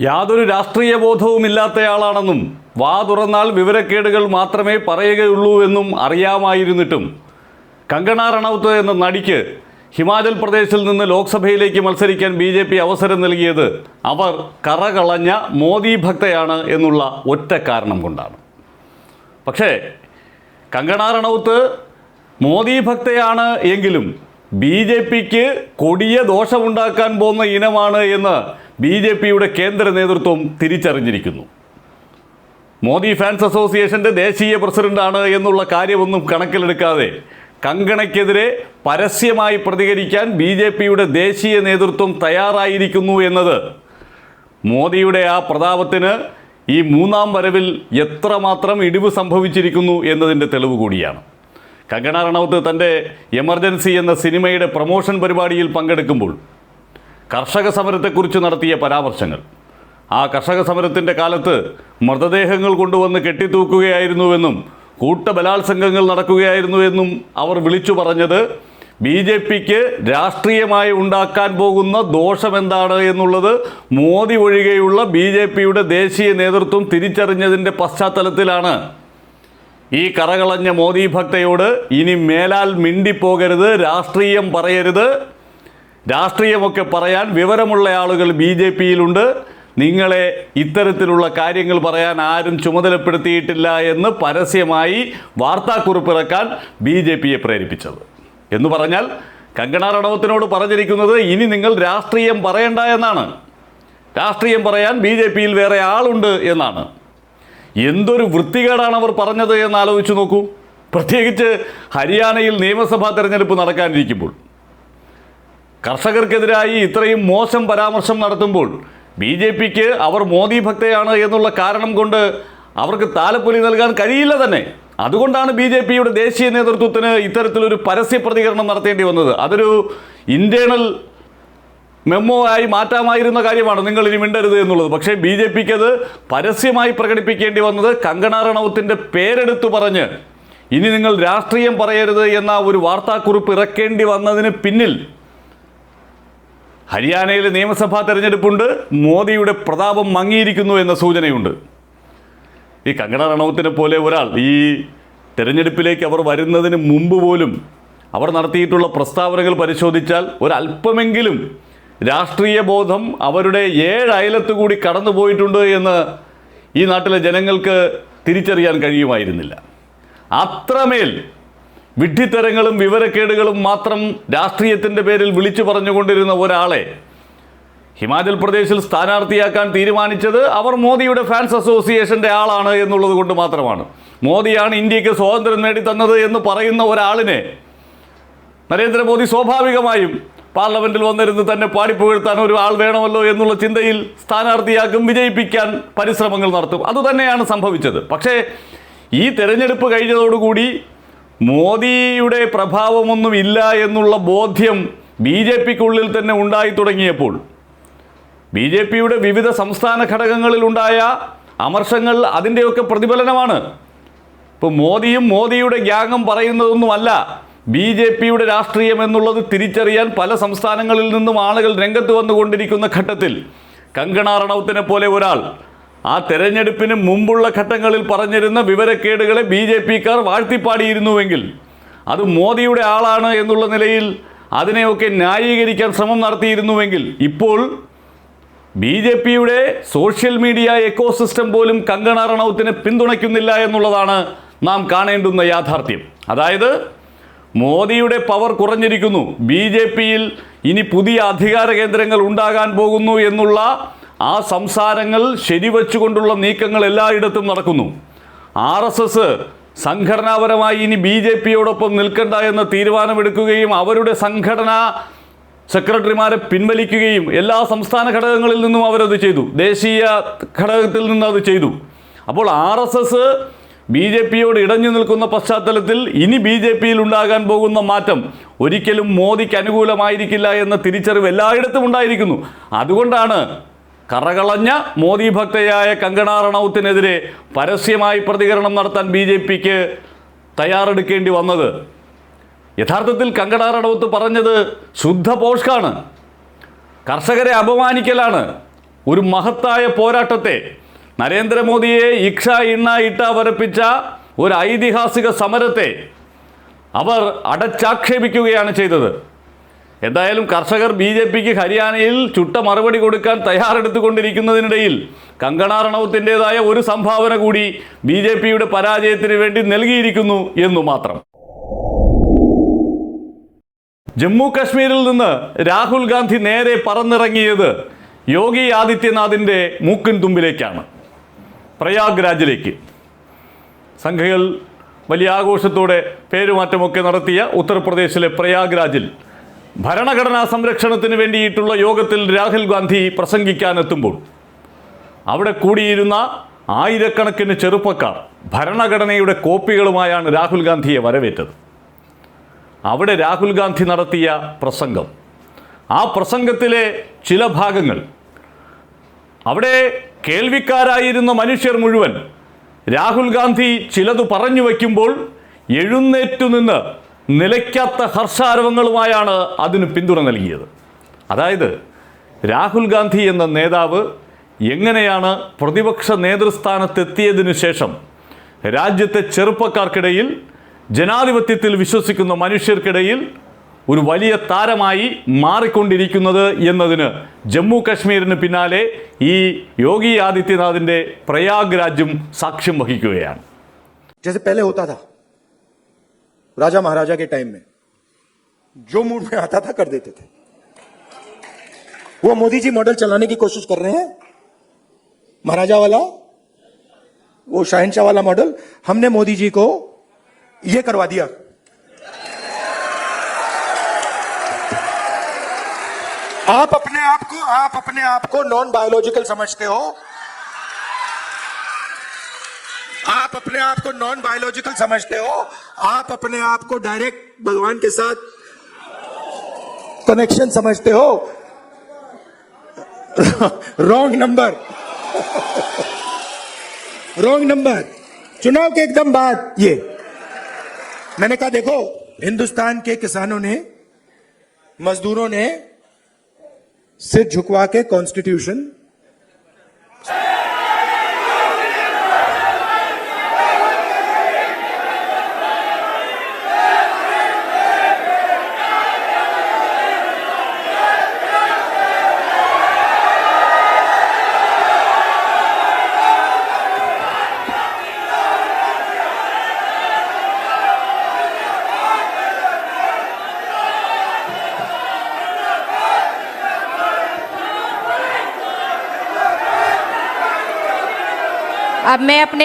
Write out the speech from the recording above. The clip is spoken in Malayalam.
യാതൊരു രാഷ്ട്രീയ ബോധവുമില്ലാത്തയാളാണെന്നും വാ തുറന്നാൽ വിവരക്കേടുകൾ മാത്രമേ പറയുകയുള്ളൂ എന്നും അറിയാമായിരുന്നിട്ടും കങ്കണ റണൌത്ത് എന്ന നടിക്ക് ഹിമാചൽ പ്രദേശിൽ നിന്ന് ലോക്സഭയിലേക്ക് മത്സരിക്കാൻ ബി ജെ പി അവസരം നൽകിയത് അവർ കറകളഞ്ഞ മോദി ഭക്തയാണ് എന്നുള്ള ഒറ്റ കാരണം കൊണ്ടാണ്. പക്ഷേ കങ്കണ റണൌത്ത് മോദി ഭക്തയാണ് എങ്കിലും ബി ജെ പിക്ക് കൊടിയ ദോഷമുണ്ടാക്കാൻ പോകുന്ന ഇനമാണ് എന്ന് ബി ജെ പിയുടെ കേന്ദ്ര നേതൃത്വം തിരിച്ചറിഞ്ഞിരിക്കുന്നു. മോദി ഫാൻസ് അസോസിയേഷന്റെ ദേശീയ പ്രസിഡന്റാണ് എന്നുള്ള കാര്യമൊന്നും കണക്കിലെടുക്കാതെ കങ്കണയ്ക്കെതിരെ പരസ്യമായി പ്രതികരിക്കാൻ ബി ജെ പിയുടെ ദേശീയ നേതൃത്വം തയ്യാറായിരിക്കുന്നു എന്നത് മോദിയുടെ ആ പ്രതാപത്തിന് ഈ മൂന്നാം വരവിൽ എത്രമാത്രം ഇടിവ് സംഭവിച്ചിരിക്കുന്നു എന്നതിന്റെ തെളിവ് കൂടിയാണ്. കങ്കണ റണൌത്ത് തന്റെ എമർജൻസി എന്ന സിനിമയുടെ പ്രൊമോഷൻ പരിപാടിയിൽ പങ്കെടുക്കുമ്പോൾ കർഷക സമരത്തെക്കുറിച്ച് നടത്തിയ പരാമർശങ്ങൾ. ആ കർഷക സമരത്തിന്റെ കാലത്ത് മൃതദേഹങ്ങൾ കൊണ്ടുവന്ന് കെട്ടിത്തൂക്കുകയായിരുന്നുവെന്നും കൂട്ടബലാത്സംഗങ്ങൾ നടക്കുകയായിരുന്നുവെന്നും അവർ വിളിച്ചു പറഞ്ഞത് ബി ജെ പിക്ക് രാഷ്ട്രീയമായി ഉണ്ടാക്കാൻ പോകുന്ന ദോഷമെന്താണ് എന്നുള്ളത് മോദി ഒഴികെയുള്ള ബി ജെ പിയുടെ ദേശീയ നേതൃത്വം തിരിച്ചറിഞ്ഞതിന്റെ പശ്ചാത്തലത്തിലാണ്. ഈ കറകളഞ്ഞ മോദി ഭക്തയോട് ഇനി മേലാൽ മിണ്ടിപ്പോകരുത് രാഷ്ട്രീയം പറയരുത്. രാഷ്ട്രീയമൊക്കെ പറയാൻ വിവരമുള്ള ആളുകൾ ബി ജെ പിയിലുണ്ട്. നിങ്ങളെ ഇത്തരത്തിലുള്ള കാര്യങ്ങൾ പറയാൻ ആരും ചുമതലപ്പെടുത്തിയിട്ടില്ല എന്ന് പരസ്യമായി വാർത്താക്കുറിപ്പിറക്കാൻ ബി ജെ പിയെ പ്രേരിപ്പിച്ചത്. എന്ന് പറഞ്ഞാൽ കങ്കണ റണവത്തിനോട് പറഞ്ഞിരിക്കുന്നത് ഇനി നിങ്ങൾ രാഷ്ട്രീയം പറയണ്ട എന്നാണ്. രാഷ്ട്രീയം പറയാൻ ബി ജെ പിയിൽ വേറെ ആളുണ്ട് എന്നാണ്. എന്തൊരു വൃത്തികേടാണ് അവർ പറഞ്ഞത് എന്ന് ആലോചിച്ച് നോക്കൂ. പ്രത്യേകിച്ച് ഹരിയാനയിൽ നിയമസഭാ തെരഞ്ഞെടുപ്പ് നടക്കാനിരിക്കുമ്പോൾ. കർഷകർക്കെതിരായി ഇത്രയും മോശം പരാമർശം നടത്തുമ്പോൾ ബി ജെ പിക്ക് അവർ മോദി ഭക്തയാണ് എന്നുള്ള കാരണം കൊണ്ട് അവർക്ക് താലപ്പൊലി നൽകാൻ കഴിയില്ല തന്നെ. അതുകൊണ്ടാണ് ബി ജെ പിയുടെ ദേശീയ നേതൃത്വത്തിന് ഇത്തരത്തിലൊരു പരസ്യ പ്രതികരണം നടത്തേണ്ടി വന്നത്. അതൊരു ഇന്റേണൽ മെമ്മോ ആയി മാറ്റാമായിരുന്ന കാര്യമാണ് നിങ്ങൾ ഇനി മിണ്ടരുത് എന്നുള്ളത്. പക്ഷേ ബി ജെ പിക്ക് അത് പരസ്യമായി പ്രകടിപ്പിക്കേണ്ടി വന്നത് കങ്കണ റണൌത്തിന്റെ പേരെടുത്തു പറഞ്ഞ്. ഇനി നിങ്ങൾ രാഷ്ട്രീയം പറയരുത് എന്ന ഒരു വാർത്താക്കുറിപ്പ് ഇറക്കേണ്ടി വന്നതിന് പിന്നിൽ ഹരിയാനയിൽ നിയമസഭാ തെരഞ്ഞെടുപ്പുണ്ട്. മോദിയുടെ പ്രതാപം മങ്ങിയിരിക്കുന്നു എന്ന സൂചനയുണ്ട്. ഈ കങ്കണ റണൌത്തിനെ പോലെ ഒരാൾ ഈ തെരഞ്ഞെടുപ്പിലേക്ക് അവർ വരുന്നതിന് മുമ്പ് പോലും അവർ നടത്തിയിട്ടുള്ള പ്രസ്താവനകൾ പരിശോധിച്ചാൽ ഒരല്പമെങ്കിലും രാഷ്ട്രീയ ബോധം അവരുടെ ഏഴ് അയലത്ത് കൂടി കടന്നു പോയിട്ടുണ്ട് എന്ന് ഈ നാട്ടിലെ ജനങ്ങൾക്ക് തിരിച്ചറിയാൻ കഴിയുമായിരുന്നില്ല. അത്രമേൽ വിഡ്ഢിത്തരങ്ങളും വിവരക്കേടുകളും മാത്രം രാഷ്ട്രീയത്തിന്റെ പേരിൽ വിളിച്ചു പറഞ്ഞുകൊണ്ടിരുന്ന ഒരാളെ ഹിമാചൽ പ്രദേശിൽ സ്ഥാനാർത്ഥിയാക്കാൻ തീരുമാനിച്ചത് അവർ മോദിയുടെ ഫാൻസ് അസോസിയേഷന്റെ ആളാണ് എന്നുള്ളത് കൊണ്ട് മാത്രമാണ്. മോദിയാണ് ഇന്ത്യയ്ക്ക് സ്വാതന്ത്ര്യം നേടിത്തന്നത് എന്ന് പറയുന്ന ഒരാളിനെ നരേന്ദ്രമോദി സ്വാഭാവികമായും പാർലമെന്റിൽ വന്നിരുന്ന് തന്നെ പാടിപ്പുകഴ്ത്താൻ ഒരു ആൾ വേണമല്ലോ എന്നുള്ള ചിന്തയിൽ സ്ഥാനാർത്ഥിയാക്കും വിജയിപ്പിക്കാൻ പരിശ്രമങ്ങൾ നടത്തും. അതുതന്നെയാണ് സംഭവിച്ചത്. പക്ഷേ ഈ തെരഞ്ഞെടുപ്പ് കഴിഞ്ഞതോടുകൂടി മോദിയുടെ പ്രഭാവമൊന്നും ഇല്ല എന്നുള്ള ബോധ്യം ബി ജെ പിക്കുള്ളിൽ തന്നെ ഉണ്ടായി തുടങ്ങിയപ്പോൾ ബി ജെ പിയുടെ വിവിധ സംസ്ഥാന ഘടകങ്ങളിലുണ്ടായ അമർഷങ്ങൾ അതിന്റെയൊക്കെ പ്രതിഫലനമാണ്. ഇപ്പോൾ മോദിയും മോദിയുടെ ഗ്യാങ്ങും പറയുന്നതൊന്നുമല്ല. ബി ജെ പിയുടെ രാഷ്ട്രീയം എന്നുള്ളത് തിരിച്ചറിയാൻ പല സംസ്ഥാനങ്ങളിൽ നിന്നും ആളുകൾ രംഗത്ത് വന്നുകൊണ്ടിരിക്കുന്ന ഘട്ടത്തിൽ കങ്കണ റണൌത്തിനെ പോലെ ഒരാൾ ആ തെരഞ്ഞെടുപ്പിന് മുമ്പുള്ള ഘട്ടങ്ങളിൽ പറഞ്ഞിരുന്ന വിവരക്കേടുകളെ ബി ജെ പിക്കാർ വാഴ്ത്തിപ്പാടിയിരുന്നുവെങ്കിൽ അത് മോദിയുടെ ആളാണ് എന്നുള്ള നിലയിൽ അതിനെയൊക്കെ ന്യായീകരിക്കാൻ ശ്രമം നടത്തിയിരുന്നുവെങ്കിൽ ഇപ്പോൾ ബി ജെ പിയുടെ സോഷ്യൽ മീഡിയ എക്കോസിസ്റ്റം പോലും കങ്കണ റണൌത്തിനെ പിന്തുണയ്ക്കുന്നില്ല എന്നുള്ളതാണ് നാം കാണേണ്ടുന്ന യാഥാർത്ഥ്യം. അതായത് മോദിയുടെ പവർ കുറഞ്ഞിരിക്കുന്നു. ബി ജെ പിയിൽ ഇനി പുതിയ അധികാര കേന്ദ്രങ്ങൾ ഉണ്ടാകാൻ പോകുന്നു എന്നുള്ള ആ സംസാരങ്ങൾ ശരിവച്ചുകൊണ്ടുള്ള നീക്കങ്ങൾ എല്ലായിടത്തും നടക്കുന്നു. ആർ എസ് എസ് സംഘടനാപരമായി ഇനി ബി ജെ പിയോടൊപ്പം നിൽക്കണ്ട എന്ന തീരുമാനമെടുക്കുകയും അവരുടെ സംഘടനാ സെക്രട്ടറിമാരെ പിൻവലിക്കുകയും എല്ലാ സംസ്ഥാന ഘടകങ്ങളിൽ നിന്നും അവരത് ചെയ്തു. ദേശീയ ഘടകത്തിൽ നിന്ന് അത് ചെയ്തു. അപ്പോൾ R S S B J പിയോട് ഇടഞ്ഞു നിൽക്കുന്ന പശ്ചാത്തലത്തിൽ ഇനി ബി ജെ പിയിൽ ഉണ്ടാകാൻ പോകുന്ന മാറ്റം ഒരിക്കലും മോദിക്ക് അനുകൂലമായിരിക്കില്ല എന്ന തിരിച്ചറിവ് എല്ലായിടത്തും ഉണ്ടായിരിക്കുന്നു. അതുകൊണ്ടാണ് കറകളഞ്ഞ മോദി ഭക്തയായ കങ്കണ റണൌത്തിനെതിരെ പരസ്യമായി പ്രതികരണം നടത്താൻ ബി ജെ പിക്ക് തയ്യാറെടുക്കേണ്ടി വന്നത്. യഥാർത്ഥത്തിൽ കങ്കണ റണൌത്ത് പറഞ്ഞത് ശുദ്ധ പോഷ്കാണ്. കർഷകരെ അപമാനിക്കലാണ്. ഒരു മഹത്തായ പോരാട്ടത്തെ നരേന്ദ്രമോദിയെ ഇക്ഷ ഇണ്ണ ഇട്ട വരപ്പിച്ച ഒരു ഐതിഹാസിക സമരത്തെ അവർ അടച്ചാക്ഷേപിക്കുകയാണ് ചെയ്തത്. എന്തായാലും കർഷകർ ബി ജെ പിക്ക് ഹരിയാനയിൽ ചുട്ട മറുപടി കൊടുക്കാൻ തയ്യാറെടുത്തുകൊണ്ടിരിക്കുന്നതിനിടയിൽ കങ്കണ റണൌത്തിന്റെതായ ഒരു സംഭാവന കൂടി ബി ജെ പിയുടെ പരാജയത്തിന് വേണ്ടി നൽകിയിരിക്കുന്നു എന്നു മാത്രം. ജമ്മു കാശ്മീരിൽ നിന്ന് രാഹുൽ ഗാന്ധി നേരെ പറന്നിറങ്ങിയത് യോഗി ആദിത്യനാഥിന്റെ മൂക്കിൻ തുമ്പിലേക്കാണ്. പ്രയാഗ്രാജിലേക്ക്. സംഘികൾ വലിയ ആഘോഷത്തോടെ പേരുമാറ്റമൊക്കെ നടത്തിയ ഉത്തർപ്രദേശിലെ പ്രയാഗ്രാജിൽ ഭരണഘടനാ സംരക്ഷണത്തിന് വേണ്ടിയിട്ടുള്ള യോഗത്തിൽ രാഹുൽ ഗാന്ധി പ്രസംഗിക്കാനെത്തുമ്പോൾ അവിടെ കൂടിയിരുന്ന ആയിരക്കണക്കിന് ചെറുപ്പക്കാർ ഭരണഘടനയുടെ കോപ്പികളുമായാണ് രാഹുൽ ഗാന്ധിയെ വരവേറ്റത്. അവിടെ രാഹുൽ ഗാന്ധി നടത്തിയ പ്രസംഗം. ആ പ്രസംഗത്തിലെ ചില ഭാഗങ്ങൾ അവിടെ കേൾവിക്കാരായിരുന്ന മനുഷ്യർ മുഴുവൻ. രാഹുൽ ഗാന്ധി ചിലത് പറഞ്ഞു വയ്ക്കുമ്പോൾ എഴുന്നേറ്റു നിന്ന് നിലയ്ക്കാത്ത ഹർഷാരവങ്ങളുമായാണ് അതിന് പിന്തുണ നൽകിയത്. അതായത് രാഹുൽ ഗാന്ധി എന്ന നേതാവ് എങ്ങനെയാണ് പ്രതിപക്ഷ നേതൃസ്ഥാനത്തെത്തിയതിനു ശേഷം രാജ്യത്തെ ചെറുപ്പക്കാർക്കിടയിൽ ജനാധിപത്യത്തിൽ വിശ്വസിക്കുന്ന മനുഷ്യർക്കിടയിൽ ഒരു വലിയ താരമായി മാറിക്കൊണ്ടിരിക്കുന്നത് എന്നതിന് ജമ്മു കാശ്മീരിന് പിന്നാലെ ഈ യോഗി ആദിത്യനാഥിൻ്റെ പ്രയാഗ് രാജ്യം സാക്ഷ്യം വഹിക്കുകയാണ് जैसे पहले होता था राजा महाराजा के टाइम में जो मूड में आता था कर देते थे वो मोदी जी मॉडल चलाने की कोशिश कर रहे हैं महाराजा वाला वो शहनशाह वाला मॉडल हमने मोदी जी को ये करवा दिया आप अपने आप को, आप अपने आप को नॉन बायोलॉजिकल समझते हो। आप अपने आप को नॉन बायोलॉजिकल समझते हो। आप अपने आप को डायरेक्ट भगवान के साथ कनेक्शन समझते हो। रॉन्ग नंबर रॉन्ग नंबर चुनाव के एकदम बाद ये। मैंने कहा, देखो, हिंदुस्तान के किसानों ने, मजदूरों ने सिर झुकवा के कॉन्स्टिट्यूशन अब मैं अपने